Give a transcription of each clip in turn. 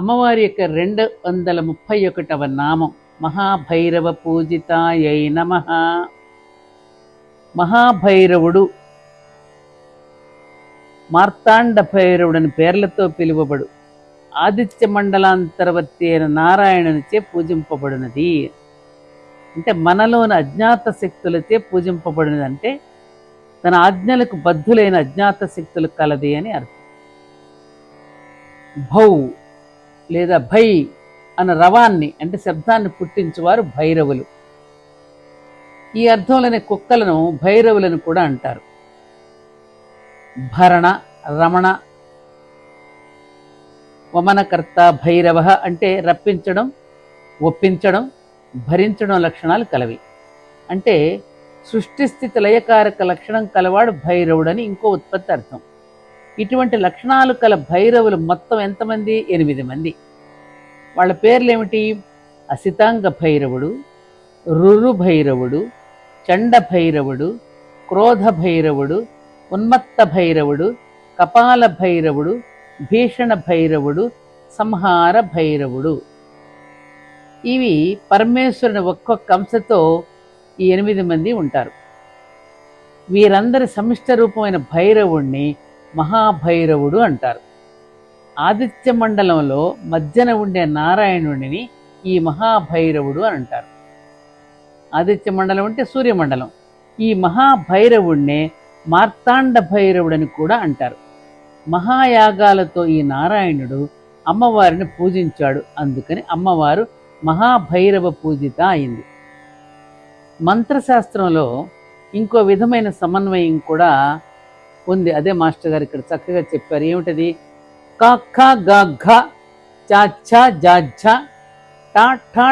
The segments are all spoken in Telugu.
అమ్మవారి యొక్క రెండు వందల ముప్పై ఒకటవ నామం. మహాభైరవ పూజితాయై నమ. మహాభైరవుడు మార్తాండ భైరవుడని పేర్లతో పిలువబడు. ఆదిత్య మండలాంతర్వర్తి అయిన నారాయణునిచే పూజింపబడినది. అంటే మనలోని అజ్ఞాత శక్తులచే పూజింపబడినది అంటే తన ఆజ్ఞలకు బద్ధులైన అజ్ఞాత శక్తులు కలది అని అర్థం. భౌ లేదా భై అన్న రవాన్ని అంటే శబ్దాన్ని పుట్టించువారు భైరవులు. ఈ అర్థంలోనే కుక్కలను భైరవులను కూడా అంటారు. భరణ రమణ వమనకర్త భైరవ అంటే రప్పించడం ఒప్పించడం భరించడం లక్షణాలు కలవి. అంటే సృష్టిస్థితి లయకారక లక్షణం కలవాడు భైరవుడని ఇంకో ఉత్పత్తి అర్థం. ఇటువంటి లక్షణాలు కల భైరవులు మొత్తం ఎంతమంది? ఎనిమిది మంది. వాళ్ళ పేర్లు ఏమిటి అసితాంగ భైరవుడు రురు భైరవుడు చండ భైరవుడు క్రోధ భైరవుడు ఉన్మత్త భైరవుడు కపాల భైరవుడు భీషణ భైరవుడు సంహార భైరవుడు. ఇవి పరమేశ్వరుని ఒక్కొక్క అంశతో ఈ ఎనిమిది మంది ఉంటారు. వీరందరి సమిష్ట రూపమైన భైరవుణ్ణి మహాభైరవుడు అంటారు. ఆదిత్య మండలంలో మధ్యన ఉండే నారాయణుడిని ఈ మహాభైరవుడు అని అంటారు. ఆదిత్య మండలం అంటే సూర్యమండలం. ఈ మహాభైరవుడినే మార్తాండ భైరవుడని కూడా అంటారు. మహాయాగాలతో ఈ నారాయణుడు అమ్మవారిని పూజించాడు. అందుకని అమ్మవారు మహాభైరవ పూజిత అయింది. మంత్రశాస్త్రంలో ఇంకో విధమైన సమన్వయం కూడా ఉంది. అదే మాస్టర్ గారు ఇక్కడ చక్కగా చెప్పారు. ఏమిటది? క ఖ చాఛ ఘ చ ఛ జ ఝ పా ఠ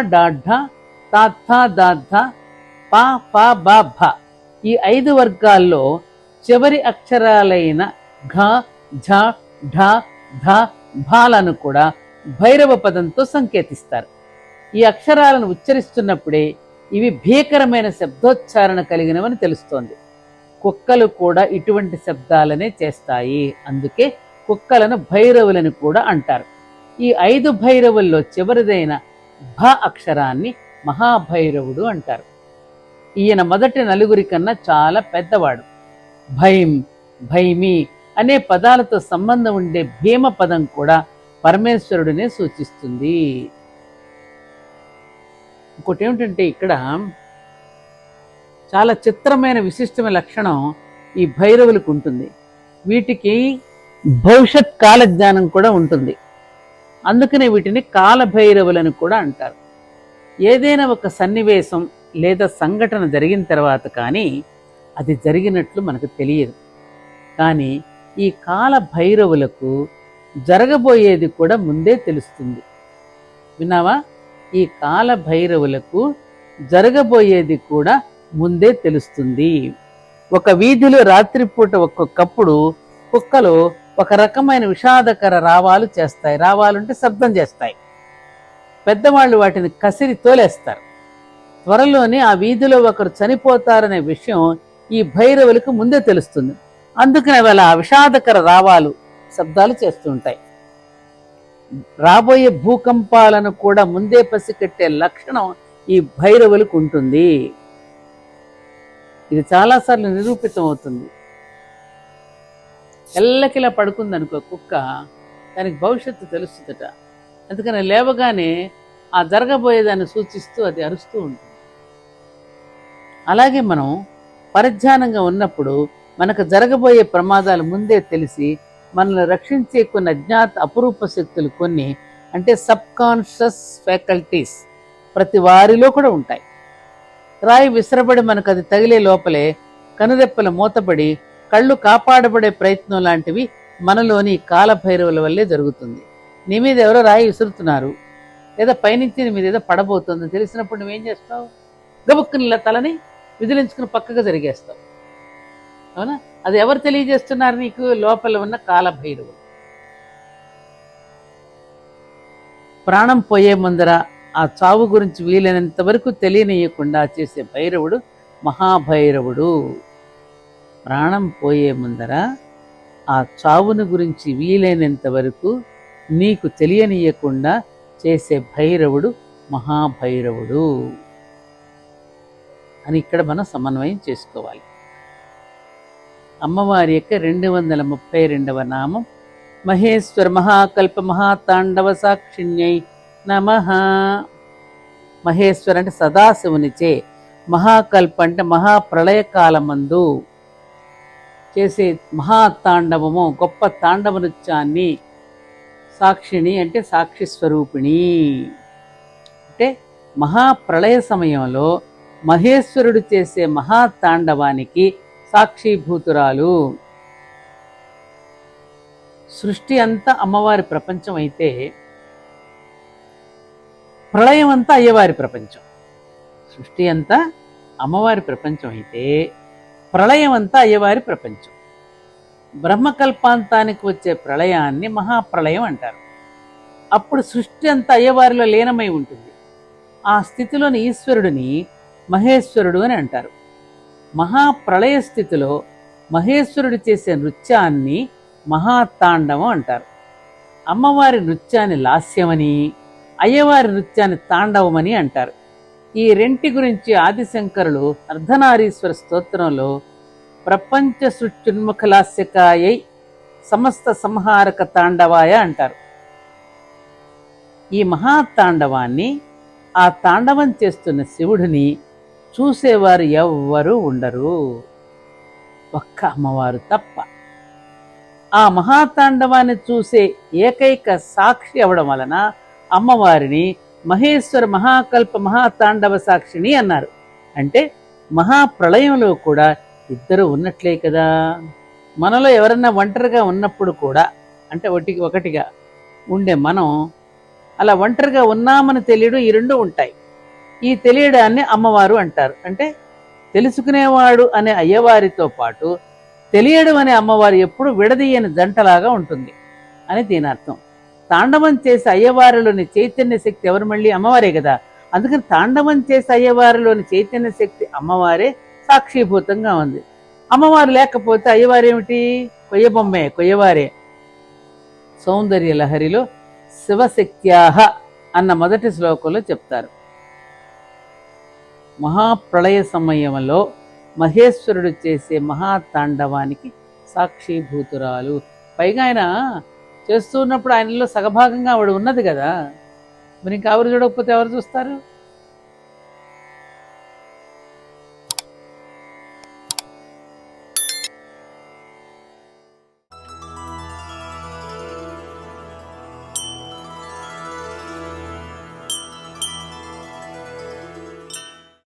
డా ఢ భ. ఈ ఐదు వర్గాల్లో చివరి అక్షరాలైన ఘ ఝ ఢ ధ భాలను కూడా భైరవ పదంతో సంకేతిస్తారు. ఈ అక్షరాలను ఉచ్చరిస్తున్నప్పుడే ఇవి భీకరమైన శబ్దోచ్చారణ కలిగినవని తెలుస్తోంది. కుక్కలు కూడా ఇటువంటి శబ్దాలనే చేస్తాయి. అందుకే కుక్కలను భైరవులని కూడా అంటారు. ఈ ఐదు భైరవుల్లో చివరిదైన భ అక్షరాన్ని మహాభైరవుడు అంటారు. ఈయన మొదటి నలుగురి కన్నా చాలా పెద్దవాడు. భైం భైమి అనే పదాలతో సంబంధం ఉండే భీమ పదం కూడా పరమేశ్వరుడినే సూచిస్తుంది. ఇంకోటి ఏమిటంటే ఇక్కడ చాలా చిత్రమైన విశిష్టమైన లక్షణం ఈ భైరవులకు ఉంటుంది. వీటికి భవిష్యత్ కాల జ్ఞానం కూడా ఉంటుంది. అందుకనే వీటిని కాలభైరవులని కూడా అంటారు. ఏదైనా ఒక సన్నివేశం లేదా సంఘటన జరిగిన తర్వాత కానీ అది జరిగినట్లు మనకు తెలియదు. కానీ ఈ కాల భైరవులకు జరగబోయేది కూడా ముందే తెలుస్తుంది. విన్నావా? ఈ కాల భైరవులకు జరగబోయేది కూడా ముందే తెలుస్తుంది. ఒక వీధిలో రాత్రిపూట ఒక్కొక్కప్పుడు కుక్కలు ఒక రకమైన విషాదకర రావాలు చేస్తాయి. రావాలంటే శబ్దం చేస్తాయి. పెద్దవాళ్ళు వాటిని కసిరి తోలేస్తారు. త్వరలోనే ఆ వీధిలో ఒకరు చనిపోతారనే విషయం ఈ భైరవులకు ముందే తెలుస్తుంది. అందుకని అవి అలా విషాదకర రావాలు శబ్దాలు చేస్తుంటాయి రాబోయే భూకంపాలను కూడా ముందే పసికట్టే లక్షణం ఈ భైరవులకు ఉంటుంది. ఇది చాలాసార్లు నిరూపితం అవుతుంది. ఎల్లకిలా పడుకుంది అనుకో కుక్క దానికి భవిష్యత్తు తెలుస్తుందట. అందుకని లేవగానే ఆ జరగబోయేదాన్ని సూచిస్తూ అది అరుస్తూ ఉంటుంది. అలాగే మనం పరిధ్యానంగా ఉన్నప్పుడు మనకు జరగబోయే ప్రమాదాలు ముందే తెలిసి మనల్ని రక్షించే కొన్ని అజ్ఞాత అపురూప శక్తులు కొన్ని అంటే సబ్ కాన్షియస్ ఫ్యాకల్టీస్ ప్రతి వారిలో కూడా ఉంటాయి. రాయి విసరబడి మనకు అది తగిలే లోపలే కనురెప్పలు మూతపడి కళ్ళు కాపాడబడే ప్రయత్నం లాంటివి మనలోని కాలభైరవుల వల్లే జరుగుతుంది. నీ మీద ఎవరో రాయి విసురుతున్నారు. లేదా పైనుంచి నీ మీద ఏదో పడబోతుంది తెలిసినప్పుడు నువ్వేం చేస్తావు? గబుక్కుని తలని విదిలించుకుని పక్కగా జరిగేస్తావు. అవునా? అది ఎవరు తెలియజేస్తున్నారు నీకు? లోపల ఉన్న కాలభైరవుడు ప్రాణం పోయే ముందర ఆ చావు గురించి వీలైనంత వరకు తెలియనియకుండా చేసే భైరవుడు మహాభైరవుడు. ప్రాణం పోయే ముందర ఆ చావును గురించి వీలైనంత వరకు నీకు తెలియనియకుండా చేసే భైరవుడు మహాభైరవుడు. అని ఇక్కడ మనం సమన్వయం చేసుకోవాలి. అమ్మవారి యొక్క రెండు వందల ముప్పై రెండవ నామం మహేశ్వర మహాకల్ప మహాతాండవ సాక్షిణ్యై నమ. మహేశ్వర అంటే సదాశివునిచే మహాకల్ప అంటే మహాప్రళయకాలమందు చేసే మహాతాండవము గొప్ప తాండవ నృత్యాన్ని సాక్షిణి అంటే సాక్షి స్వరూపిణి. అంటే మహాప్రళయ సమయంలో మహేశ్వరుడు చేసే మహాతాండవానికి సాక్షిభూతురాలు. సృష్టి అంతా అమ్మవారి ప్రపంచం అయితే ప్రళయం అంతా అయ్యవారి ప్రపంచం. సృష్టి అంతా అమ్మవారి ప్రపంచం అయితే ప్రళయం అంతా అయ్యవారి ప్రపంచం. బ్రహ్మకల్పాంతానికి వచ్చే ప్రళయాన్ని మహాప్రళయం అంటారు. అప్పుడు సృష్టి అంతా అయ్యవారిలో లీనమై ఉంటుంది. ఆ స్థితిలోని ఈశ్వరుడిని మహేశ్వరుడు అని అంటారు. మహాప్రళయ స్థితిలో మహేశ్వరుడు చేసే నృత్యాన్ని మహాతాండవం అంటారు. అమ్మవారి నృత్యాన్ని లాస్యమని అయ్యవారి నృత్యాన్ని తాండవమని అంటారు. ఈ రెంటి గురించి ఆదిశంకరులు అర్ధనారీశ్వర స్తోత్రంలో ప్రపంచ సృష్టిన్ముఖలాస్యకాయై సమస్త సంహారక తాండవాయ అంటారు. ఈ మహాతాండవాన్ని ఆ తాండవం చేస్తున్న శివుడిని చూసేవారు ఎవ్వరూ ఉండరు. ఒక్క అమ్మవారు తప్ప. ఆ మహాతాండవాన్ని చూసే ఏకైక సాక్షి అవడం వలన అమ్మవారిని మహేశ్వర మహాకల్ప మహాతాండవ సాక్షిని అన్నారు. అంటే మహాప్రళయంలో కూడా ఇద్దరు ఉన్నట్లే కదా. మనలో ఎవరన్నా ఒంటరిగా ఉన్నప్పుడు కూడా అంటే ఒకటికి ఒకటిగా ఉండే మనం అలా ఒంటరిగా ఉన్నామని తెలియడం ఈ రెండు ఉంటాయి. ఈ తెలియడాన్ని అమ్మవారు అంటారు. అంటే తెలుసుకునేవాడు అనే అయ్యవారితో పాటు తెలియడం అనే అమ్మవారు ఎప్పుడు విడదీయని జంటలాగా ఉంటుంది అని దీని అర్థం తాండవం చేసే అయ్యవారిలోని చైతన్య శక్తి ఎవరు మళ్ళీ? అమ్మవారే కదా. అందుకని తాండవం చేసే అయ్యవారిలోని చైతన్య శక్తి అమ్మవారే సాక్షిభూతంగా ఉంది. అమ్మవారు లేకపోతే అయ్యవారేమిటి కొయ్యబొమ్మే కొయ్యవారే. సౌందర్య లహరిలో శివశక్త్యాహ అన్న మొదటి శ్లోకంలో చెప్తారు. మహాప్రళయ సమయంలో మహేశ్వరుడు చేసే మహాతాండవానికి సాక్షిభూతురాలు. పైగా ఆయన చేస్తున్నప్పుడు ఆయనలో సగభాగంగా ఆవిడ ఉన్నది కదా? మరి ఇంకా ఎవరు చూడకపోతే ఎవరు చూస్తారు?